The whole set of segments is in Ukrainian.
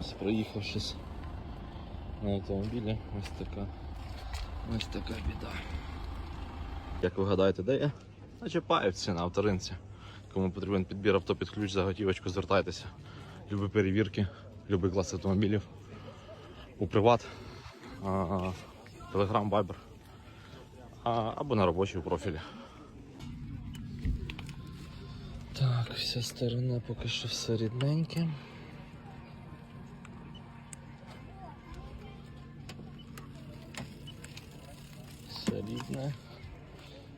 Ось проїхавшись на автомобілі, ось така, ось така біда. Як ви гадаєте, де я? На Чапаївці, на авторинці. Кому потрібен підбір авто під ключ за готівочку, звертайтеся. Любі перевірки, любий клас автомобілів. У приват, Телеграм, а, або на робочому профілі. Так, вся сторона поки що все рідненьке. Все.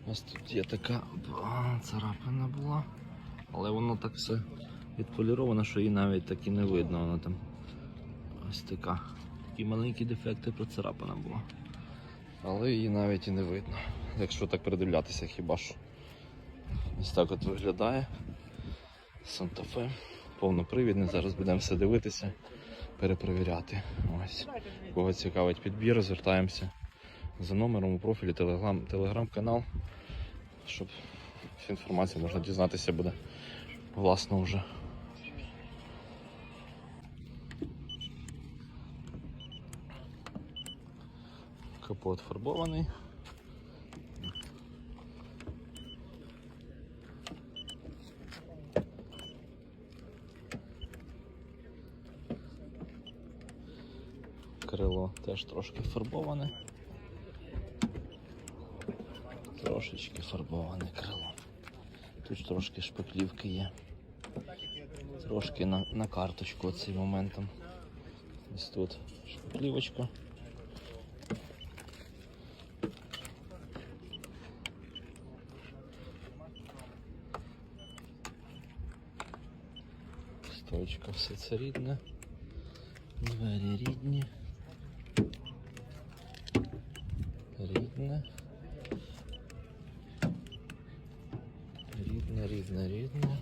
Ось тут є така царапина була, але воно так все відполіровано, що її навіть так і не видно. Воно там ось така. Такі маленькі дефекти процарапана була. Але її навіть і не видно. Якщо так придивлятися, хіба що. Ось так от виглядає. Санта-Фе. Повнопривідний. Зараз будемо все дивитися, перепровіряти. Ось. Кого цікавить підбір, звертаємося за номером у профілі телеграм, телеграм-канал, щоб всю інформацію можна дізнатися буде власно вже. Капот фарбований. Крило теж трошки фарбоване. Трошечки фарбоване крило. Тут трошки шпаклівки є. Трошки на, на карточку цим моментом. Ось тут шпаклівочка. Стоечка все це рідне. Двері рідні. Рідне. Рідне, рідне.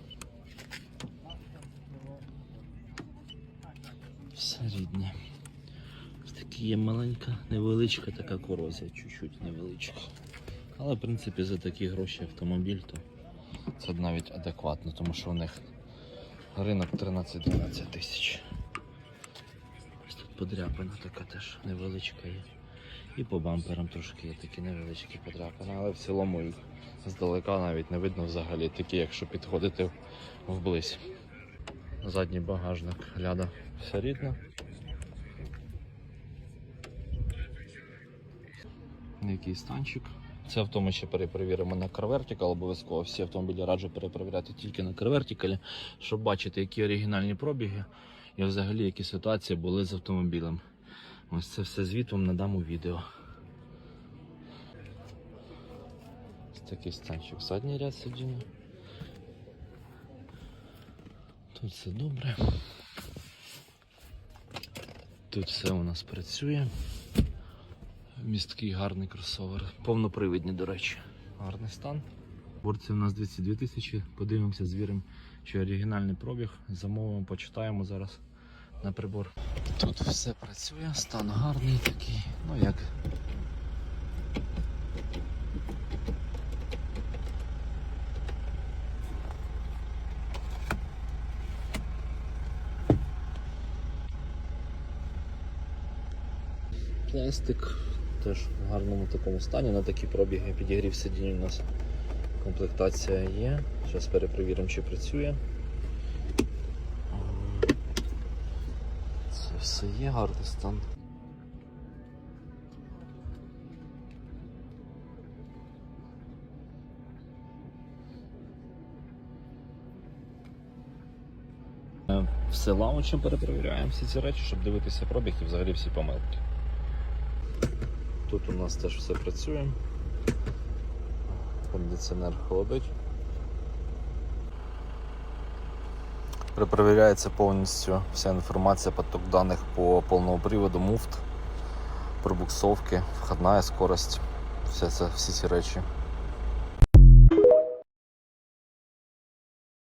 Все рідне. Ось такі є маленька, невеличка така корозія, чуть-чуть невеличка. Але в принципі за такі гроші автомобіль, то це навіть адекватно, тому що у них ринок 13-12 тисяч. Ось тут подряпина така теж невеличка є. І по бамперам трошки є такі невеличкі подряпини, але в цілому їх здалека навіть не видно взагалі, такі, якщо підходити вблизь. Задній багажник гляда все рідно. Який станчик. Це авто ми ще перепровіримо на CarVertical, обов'язково всі автомобілі раджу перепровіряти тільки на CarVertical, щоб бачити, які оригінальні пробіги і взагалі які ситуації були з автомобілем. Ось це все звіт вам надам у відео. Ось такий станчик. Задній ряд сидіння. Тут все добре. Тут все у нас працює. Місткий гарний кросовер. Повнопривідний, до речі. Гарний стан. Борці у нас 202 тисячі. Подивимося, звіримо, чи оригінальний пробіг. Замовимо, почитаємо зараз на прибор. Тут все працює, стан гарний такий. Ну як. Пластик теж в гарному такому стані, на такі пробіги підігрів сидінь у нас комплектація є. Зараз перепровіримо, чи працює. Це все є, гарний стан. Е, Все лаунчем перепровіряємо всі ці речі, щоб дивитися пробіг і взагалі всі помилки. Тут у нас теж все працює. Кондиціонер холодить. Перепровіряється повністю вся інформація, поток даних по повному приводу, муфт, пробуксовки, входна скорость, все це, всі ці речі.